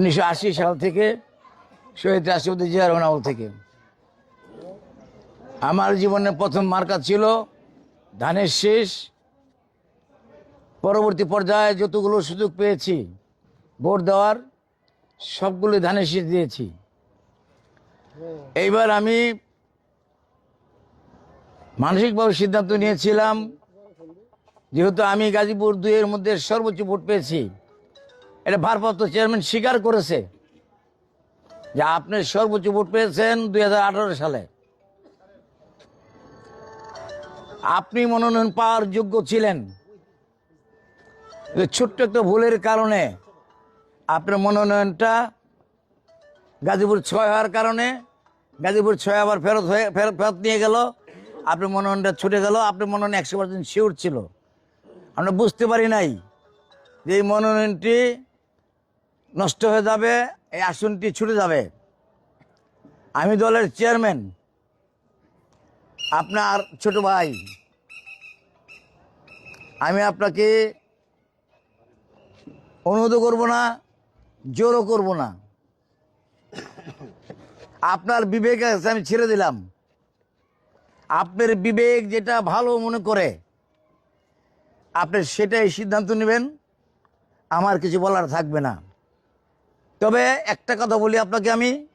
উনিশশো আশি সাল থেকে শহীদ রাষ্ট্রপতি জিয়া রহমান আমল থেকে। আমার জীবনের প্রথম মার্কা ছিল ধানের শেষ। পরবর্তী পর্যায়ে যতগুলো সুযোগ পেয়েছি, ভোট দেওয়ার সবগুলো ধানের শীষ দিয়েছি। এইবার আমি মানসিকভাবে সিদ্ধান্ত নিয়েছিলাম, যেহেতু আমি গাজীপুর দুইয়ের মধ্যে সর্বোচ্চ ভোট পেয়েছি। এটা ভারপ্রাপ্ত চেয়ারম্যান স্বীকার করেছে যে আপনি সর্বোচ্চ ভোট পেয়েছেন দুই হাজার আঠারো সালে। আপনি মনোনয়ন পাওয়ার যোগ্য ছিলেন। ছোট্ট একটা ভুলের কারণে আপনার মনোনয়নটা গাজীপুর ছয় হওয়ার কারণে গাজীপুর ছয় আবার ফেরত হয়ে ফেরত ফেরত নিয়ে গেল। আপনার মনোনয়নটা ছুটে গেল, আপনার মনোনয়ন একশো পার্সেন্ট শিওর ছিল। আমরা বুঝতে পারি নাই যে এই মনোনয়নটি নষ্ট হয়ে যাবে, এই আসনটি ছুটে যাবে। আমি দলের চেয়ারম্যান, আপনার ছোট ভাই। আমি আপনাকে অনুরোধ করব না, জোরও করব না। আপনার বিবেক আছে, আমি ছেড়ে দিলাম। আপনার বিবেক যেটা ভালো মনে করে, আপনি সেটাই সিদ্ধান্ত নেবেন, আমার কিছু বলার থাকবে না। তবে একটা কথা বলি আপনাকে আমি।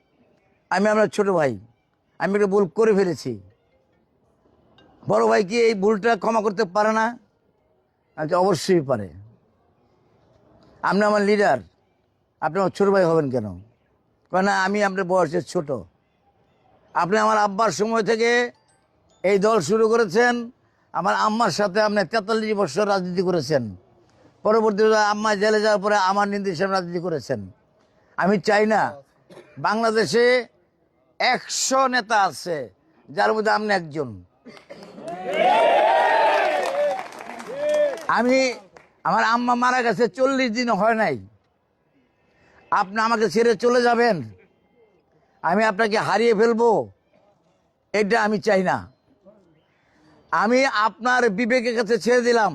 আমি আপনার ছোট ভাই। আমি একটা ভুল করে ফেলেছি। বড় ভাই কি এই ভুলটা ক্ষমা করতে পারে না? আচ্ছা অবশ্যই পারে। আপনি আমার লিডার আপনি আমার ছোট ভাই হবেন কেন? কেন আমি আপনার বয়সের ছোট। আপনি আমার আব্বার সময় থেকে এই দল শুরু করেছেন। আমার আম্মার সাথে আপনি তেতাল্লিশ বছর রাজনীতি করেছেন। পরবর্তীতে আম্মা জেলে যাওয়ার পরে আমার নির্দেশে রাজনীতি করেছেন। আমি চাই না, বাংলাদেশে একশো নেতা আছে, যার মধ্যে আপনি একজন। আমি, আমার আম্মা মারা গেছে, চল্লিশ দিন হয় নাই। আপনি আমাকে ছেড়ে চলে যাবেন, আমি আপনাকে হারিয়ে ফেলব, এটা আমি চাই না। আমি আপনার বিবেকের কাছে ছেড়ে দিলাম,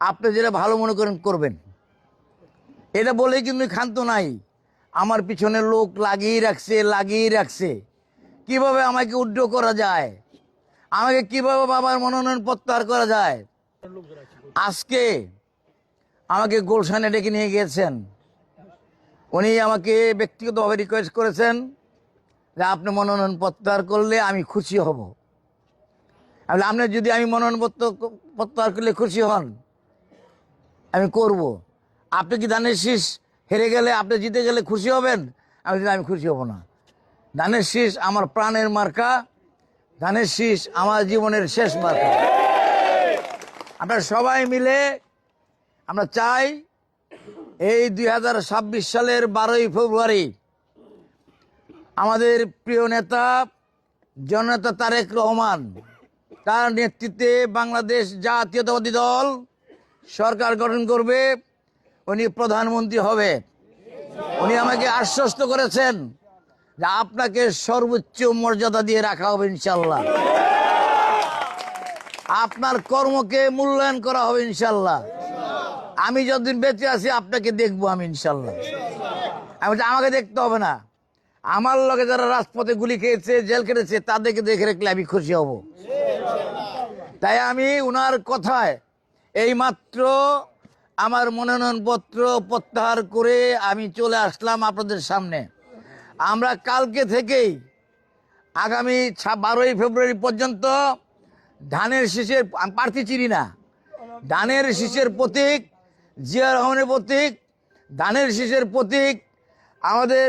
আপনি যেটা ভালো মনে করেন, করবেন। এটা বলে কিন্তু ক্ষান্ত নাই। আমার পিছনে লোক লাগিয়ে রাখছে লাগিয়ে রাখছে। কীভাবে আমাকে উড্ড করা যায়? আমাকে কীভাবে বাবার মনোনয়ন প্রত্যাহার করা যায়? আজকে আমাকে গোলশানে ডেকে নিয়ে গিয়েছেন। উনি আমাকে ব্যক্তিগতভাবে রিকোয়েস্ট করেছেন যে আপনি মনোনয়ন প্রত্যাহার করলে আমি খুশি হব। আপনি যদি আমি মনোনয়ন প্রত্যাহার করলে খুশি হন, আমি করব। আপনি কি ধানের শীষ হেরে গেলে আপনি জিতে গেলে খুশি হবেন? আমি আমি খুশি হব না। ধানের শীষ আমার প্রাণের মার্কা, ধানের শীষ আমার জীবনের শেষ মার্কা। আমরা সবাই মিলে, আমরা চাই এই দুই হাজার ছাব্বিশ সালের বারোই ফেব্রুয়ারি আমাদের প্রিয় নেতা জননেতা তারেক রহমান তার নেতৃত্বে বাংলাদেশ জাতীয়তাবাদী দল সরকার গঠন করবে। উনি প্রধানমন্ত্রী হবে। উনি আমাকে আশ্বস্ত করেছেন যে আপনাকে সর্বোচ্চ মর্যাদা দিয়ে রাখা হবে ইনশাল্লাহ। আপনার কর্মকে মূল্যায়ন করা হবে ইনশাল্লাহ। আমি যতদিন বেঁচে আছি, আপনাকে দেখব আমি ইনশাল্লাহ। আমি আমাকে দেখতে হবে না। আমার লগে যারা রাজপথে গুলি খেয়েছে, জেল কেটেছে তাদেরকে দেখে রাখলে আমি খুশি হব। তাই আমি উনার কথায় এই মাত্র আমার মনোনয়নপত্র প্রত্যাহার করে আমি চলে আসলাম আপনাদের সামনে। আমরা কালকে থেকেই আগামী বারোই ফেব্রুয়ারি পর্যন্ত ধানের শীষের প্রার্থী চিনি না। ধানের শীষের প্রতীক, জিয়া রহমানের প্রতীক, ধানের শীষের প্রতীক, আমাদের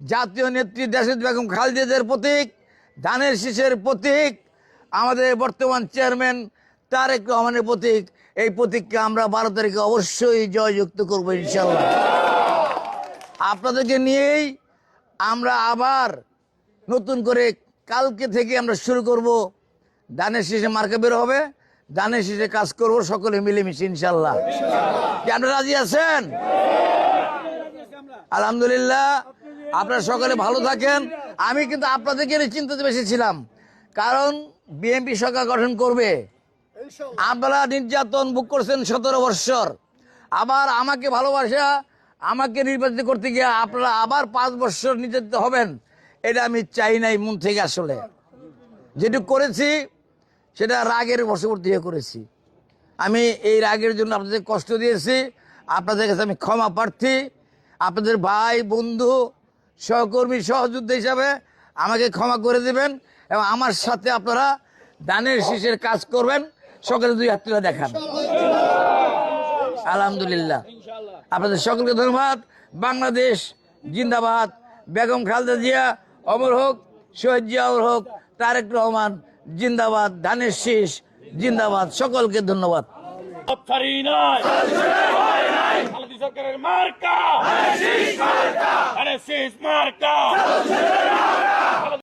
জাতীয় নেত্রী দেশের বেগম খালেদাদের প্রতীক, ধানের শীষের প্রতীক, আমাদের বর্তমান চেয়ারম্যান তারেক রহমানের প্রতীক। এই প্রতীককে আমরা বারো তারিখে অবশ্যই জয়যুক্ত করব, ইনশাল্লাহ। আপনাদেরকে নিয়েই আমরা আবার নতুন করে কালকে থেকে আমরা শুরু করব। দানের শেষে মার্কে বের হবে দানের শেষে কাজ করব সকলে মিলেমিশে, ইনশাল্লাহ। কি আপনারা রাজি আছেন? আলহামদুলিল্লাহ, আপনারা সকলে ভালো থাকেন। আমি কিন্তু আপনাদেরকে চিন্তাতে বেশি ছিলাম, কারণ বিএনপি সরকার গঠন করবে। আপনারা নির্যাতন ভোগ করছেন সতেরো বৎসর আবার আমাকে ভালোবাসা, আমাকে নির্বাচিত করতে গিয়ে আপনারা আবার পাঁচ বৎসর নির্যাতিত হবেন, এটা আমি চাই নাই মন থেকে আসলে। যেটুকু করেছি, সেটা রাগের বশবর্তী হয়ে করেছি। আমি এই রাগের জন্য আপনাদের কষ্ট দিয়েছি, আপনাদের কাছে আমি ক্ষমা প্রার্থী। আপনাদের ভাই, বন্ধু, সহকর্মী, সহযোদ্ধা হিসাবে আমাকে ক্ষমা করে দেবেন এবং আমার সাথে আপনারা দানের শীষের কাজ করবেন। সকলে দুই হাত দেখান। আলহামদুলিল্লাহ। আপনাদের সকলকে ধন্যবাদ। বাংলাদেশ জিন্দাবাদ। বেগম খালদা জিয়া, অমর হোক, শহীদ জিয়াউর হোক, তারেক রহমান, জিন্দাবাদ, ধানের শীষ, জিন্দাবাদ। সকলকে ধন্যবাদ।